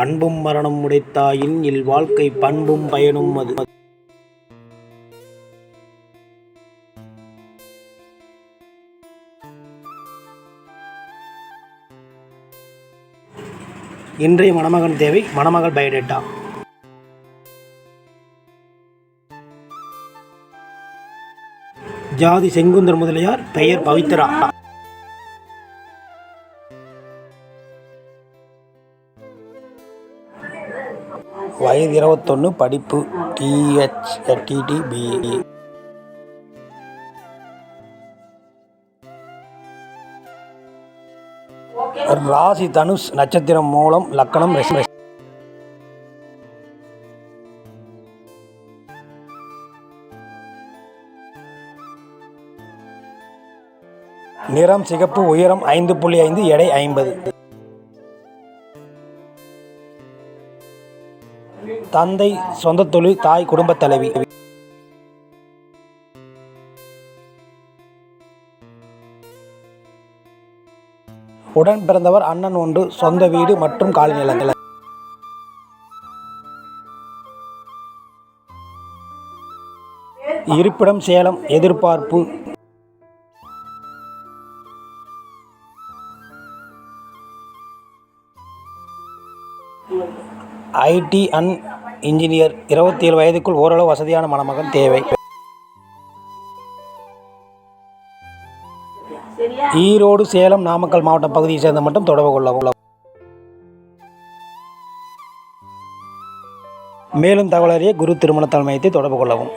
அன்பும் மரணம் உடைத்தாயின் இல் வாழ்க்கை பண்பும் பயனும் அது. இன்றைய மணமகன் தேவை மணமகள் பயோடேட்டா ஜாதி செங்குந்தர் முதலியார் பெயர் பவித்ரா. வயது இருபத்தொன்று படிப்பு டிஹெச் டிடி பிஇ ராசி தனுஷ் நட்சத்திரம் மூலம் லக்கணம் நிறம் சிகப்பு உயரம் ஐந்து புள்ளி ஐந்து எடை ஐம்பது. தந்தை சொந்த தொழில் தாய் குடும்பத் தலைவி. உடன் பிறந்தவர் அண்ணன் ஒன்று சொந்த வீடு மற்றும் காலி நிலங்கள். இருப்பிடம் சேலம் எதிர்பார்ப்பு ஐடி அண்ட் இன்ஜினியர் இருபத்தி ஏழு வயதுக்குள் ஓரளவு வசதியான மணமகன் தேவை. ஈரோடு சேலம் நாமக்கல் மாவட்ட பகுதியை சேர்ந்த மட்டும் தொடர்பு கொள்ளவும். மேலும் தகவல் அறிய குரு திருமண தலைமையத்தை தொடர்பு கொள்ளவும்.